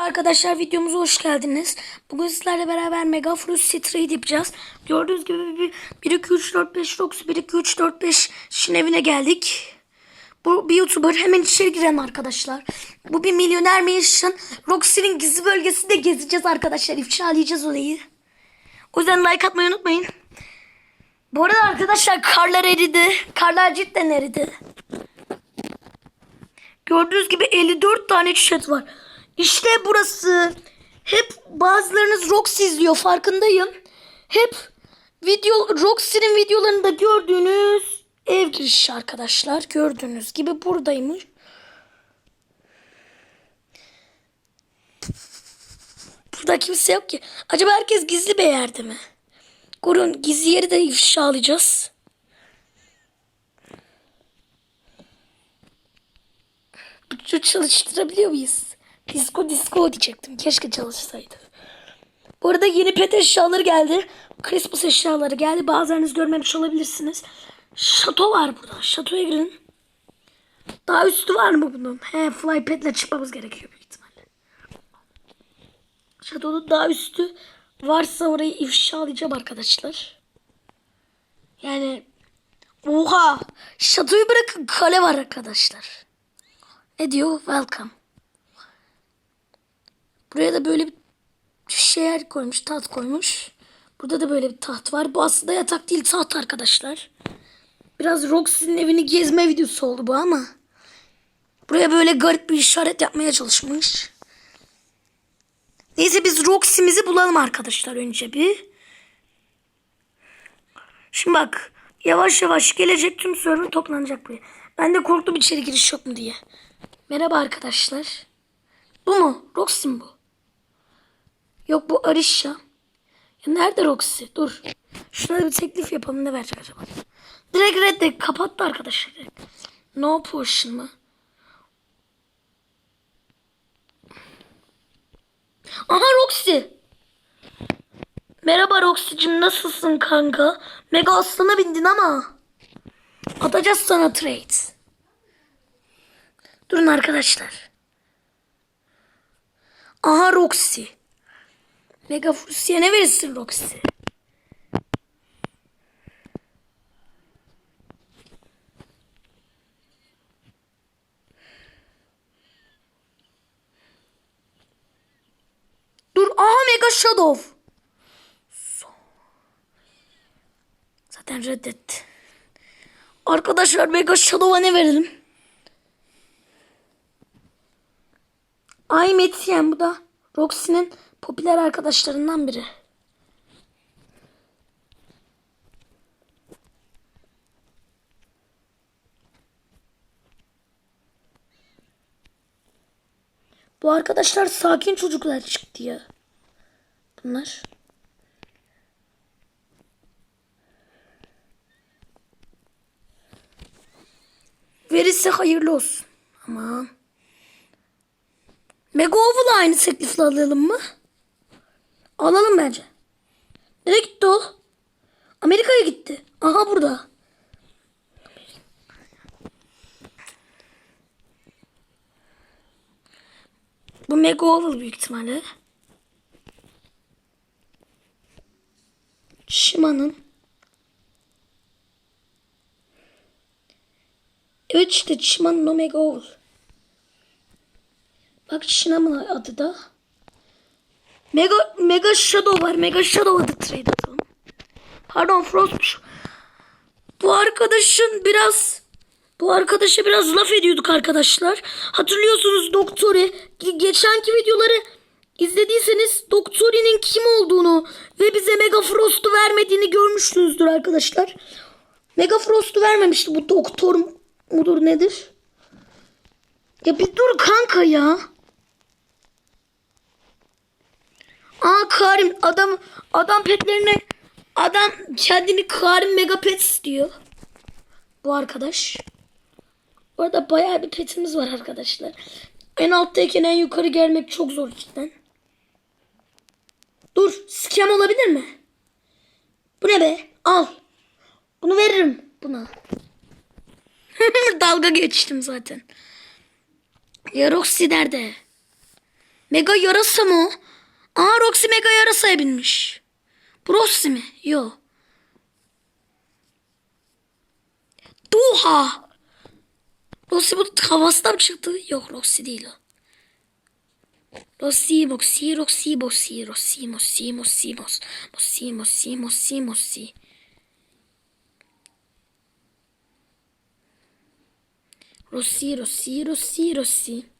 Arkadaşlar videomuza hoş geldiniz. Bugün sizlerle beraber Mega Fruit Trade yapacağız. Gördüğünüz gibi bir, 1 2 3 4 5 Rox 1 2 3 4 5 Şin evine geldik. Bu bir YouTuber. Hemen içeri girelim arkadaşlar. Bu bir milyoner Mission. Roxy'nin gizli bölgesinde gezeceğiz arkadaşlar. İfşalayacağız olayı. O yüzden like atmayı unutmayın. Bu arada arkadaşlar karlar eridi. Karlar cidden eridi. Gördüğünüz gibi 54 tane chat var. İşte burası. Hep bazılarınız Rox izliyor farkındayım. Hep video Roxy'nin videolarında gördüğünüz ev girişi arkadaşlar. Gördüğünüz gibi buradaymış. Burada kimse yok ki. Acaba herkes gizli bir yerde mi? Korun gizli yeri de ifşalayacağız. Şu çalıştırabiliyor muyuz? Disco disco diyecektim. Keşke çalışsaydı. Bu arada yeni pet eşyaları geldi. Christmas eşyaları geldi. Bazılarınız görmemiş olabilirsiniz. Şato var burada. Şatoya girin. Daha üstü var mı bunun? He fly petle çıkmamız gerekiyor büyük ihtimalle. Şatonun daha üstü varsa orayı ifşalayacağım arkadaşlar. Yani oha şatoyu bırakın kale var arkadaşlar. Ne diyor? Welcome. Buraya da böyle bir şeyler koymuş, taht koymuş. Burada da böyle bir taht var. Bu aslında yatak değil, taht arkadaşlar. Biraz Roxy'nin evini gezme videosu oldu bu ama. Buraya böyle garip bir işaret yapmaya çalışmış. Neyse biz Roxy'mizi bulalım arkadaşlar önce bir. Şimdi bak yavaş yavaş gelecek tüm server toplanacak buraya. Ben de korktum içeri giriş yok mu diye. Merhaba arkadaşlar. Bu mu? Roxy mi bu? Yok bu Arisha. Ya nerede Roxy? Dur. Şuna bir teklif yapalım ne verecek acaba? Direkt reddet. Kapattı arkadaşlar. No potion mı? Aha Roxy. Merhaba Roxy'cim nasılsın kanka? Mega aslana bindin ama. Atacağız sana trade. Durun arkadaşlar. Aha Roxy. Mega Fusya'ya ne verirsin Roxy? Dur aha Mega Shadow. Zaten reddetti. Arkadaşlar Mega Shadow'a ne verelim? Ay Metisyen bu da Roxy'nin popüler arkadaşlarından biri. Bu arkadaşlar sakin çocuklar çıktı ya. Bunlar. Verirse hayırlı olsun. Aman. Mega aynı teklifle alalım mı? Alalım bence. Nereye gitti o? Amerika'ya gitti. Aha burada. Bu Mega Oval büyük ihtimalle. Shima'nın. Evet işte Shima'nın o Mega Oval. Bak Shinam'ın adı da. Mega Mega Shadow var. Mega Shadow adı trade atalım. Pardon Frost'muş. Bu arkadaşın biraz bu arkadaşa biraz laf ediyorduk arkadaşlar. Hatırlıyorsunuz Doktori. Ge- Geçenki videoları izlediyseniz Doktori'nin kim olduğunu ve bize Mega Frost'u vermediğini görmüşsünüzdür arkadaşlar. Mega Frost'u vermemişti bu doktor mudur nedir? Ya bir dur kanka ya. Aa Karim adam adam petlerine adam kendini Karim mega pet istiyor. Bu arkadaş. Bu arada bayağı bir petimiz var arkadaşlar. En alttayken en yukarı gelmek çok zor cidden. Dur scam olabilir mi? Bu ne be? Al. Bunu veririm buna. Dalga geçtim zaten. Ya Roxy nerede? Mega yarasa mı o? Aa Roxy mega yarasaya binmiş. Bu Roxy mi? Yo. Duha. Roxy bu havasından çıktı? Yok Roxy değil o. Roxy, Moxy, Roxy, Boxy, Roxy, Moxy, Moxy, Mos, Moxy, Moxy, Moxy, Moxy. Roxy, Roxy, Roxy, Roxy.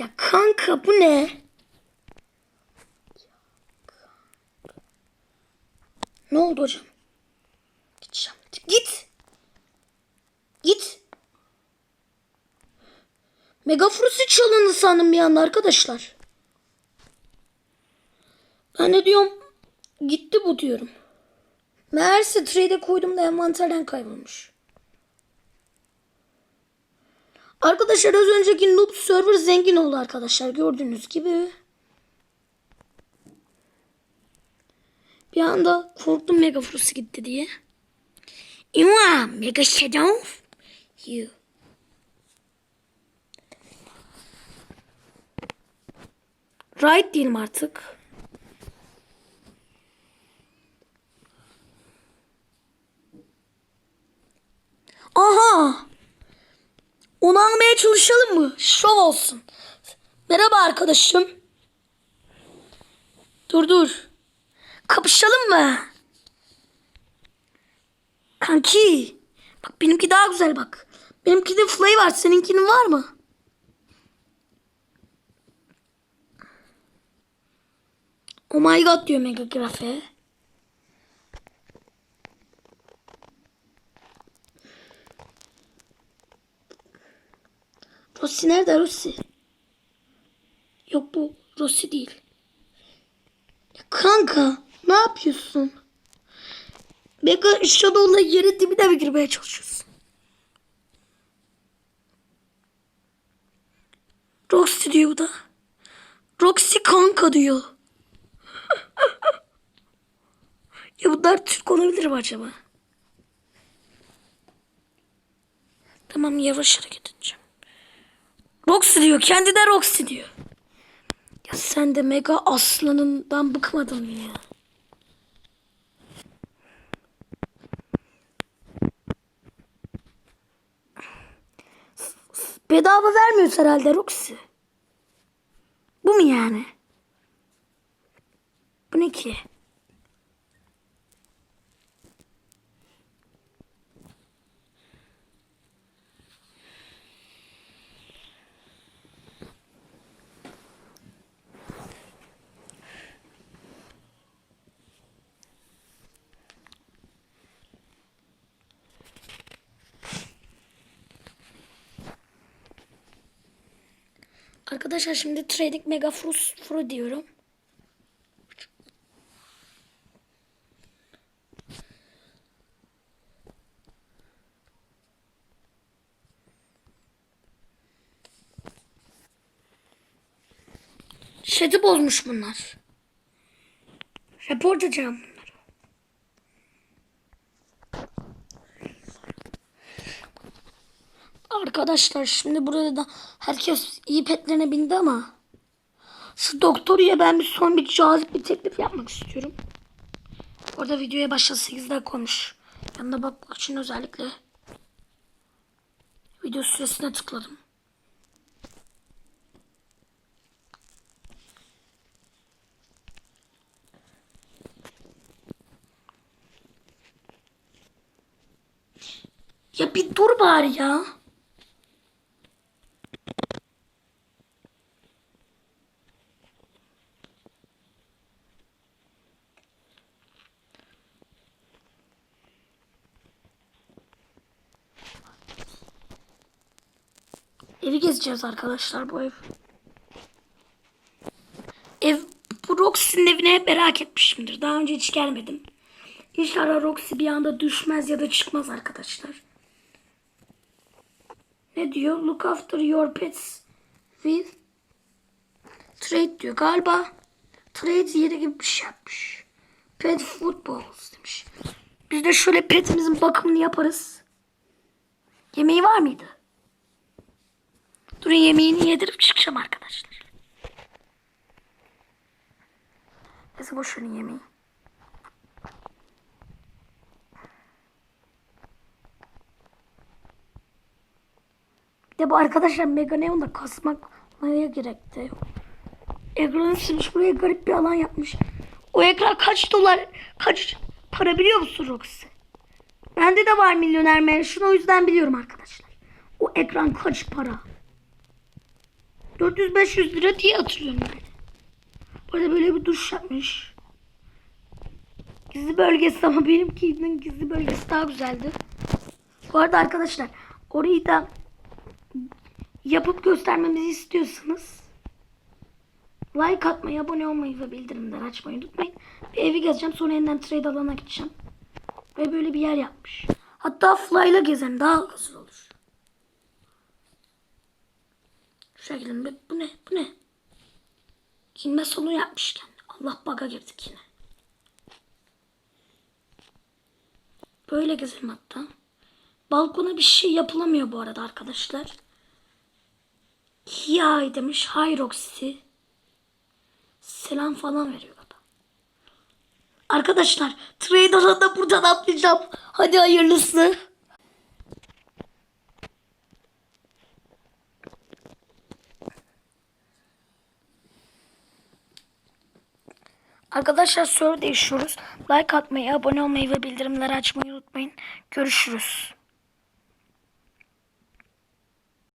Ya kanka bu ne? Ne oldu hocam? Gideceğim. Git. Git. Mega Frusi çalındı sandım bir anda arkadaşlar. Ben de diyorum gitti bu diyorum. Meğerse trade'e koydum da envanterden kaybolmuş. Arkadaşlar az önceki noob server zengin oldu arkadaşlar gördüğünüz gibi. Bir anda korktum Mega Frusi gitti diye. İma Mega Shadow. You. Right değilim artık. Aha! Onu almaya çalışalım mı? Şov olsun. Merhaba arkadaşım. Dur dur. Kapışalım mı? Kanki. Bak benimki daha güzel bak. Benimkide fly var. Seninkinin var mı? Oh my god diyor Mega Grafe. Rossi nerede Rossi? Yok bu Rossi değil. Kanka ne yapıyorsun? Mega Shadow'la yeri dibine mi girmeye çalışıyorsun? Roxy diyor bu da. Roxy kanka diyor. ya bunlar Türk olabilir mi acaba? Tamam yavaş hareket edeceğim. Roxy diyor. Kendi de Roxy diyor. Ya sen de mega aslanından bıkmadın mı ya? Bedava vermiyoruz herhalde Roxy. Bu mu yani? Bu ne ki? Arkadaşlar şimdi Trading Mega Fru diyorum. Chat'i bozmuş bunlar. Report edeceğim Arkadaşlar şimdi burada da herkes iyi petlerine bindi ama şu doktoruya ben bir son bir cazip bir teklif yapmak istiyorum. Orada videoya başladı 8 dakika olmuş. Yanına bakmak için özellikle video süresine tıkladım. Ya bir dur bari ya. Evi gezeceğiz arkadaşlar bu ev. Ev bu Roxy'nin evine hep merak etmişimdir. Daha önce hiç gelmedim. İnşallah Roxy bir anda düşmez ya da çıkmaz arkadaşlar. Ne diyor? Look after your pets with trade diyor. Galiba trade yeri gibi bir şey yapmış. Pet footballs demiş. Biz de şöyle petimizin bakımını yaparız. Yemeği var mıydı? Durun yemeğini yedirip çıkacağım arkadaşlar. Neyse boş verin yemeği. Bir de bu arkadaşlar Mega Neon'da kasmaya gerek de yok. Ekranı silmiş buraya garip bir alan yapmış. O ekran kaç dolar, kaç para biliyor musun Roxy? Bende de var milyoner mention o yüzden biliyorum arkadaşlar. O ekran kaç para? 400-500 lira diye hatırlıyorum ben. Burada böyle bir duş yapmış. Gizli bölgesi ama benimkinin gizli bölgesi daha güzeldi. Bu arada arkadaşlar orayı da yapıp göstermemizi istiyorsanız like atmayı, abone olmayı ve bildirimleri açmayı unutmayın. Bir evi gezeceğim sonra yeniden trade alana gideceğim. Ve böyle bir yer yapmış. Hatta fly'la gezelim daha güzel gidelim. be. Bu ne? Bu ne? Giyinme salonu yapmış kendi. Allah baga girdik yine. Böyle gezelim hatta. Balkona bir şey yapılamıyor bu arada arkadaşlar. Hi demiş. Hi Roxy. Selam falan veriyor adam. Arkadaşlar trade alanında buradan atlayacağım. Hadi hayırlısı. Arkadaşlar soru değişiyoruz. Like atmayı, abone olmayı ve bildirimleri açmayı unutmayın. Görüşürüz.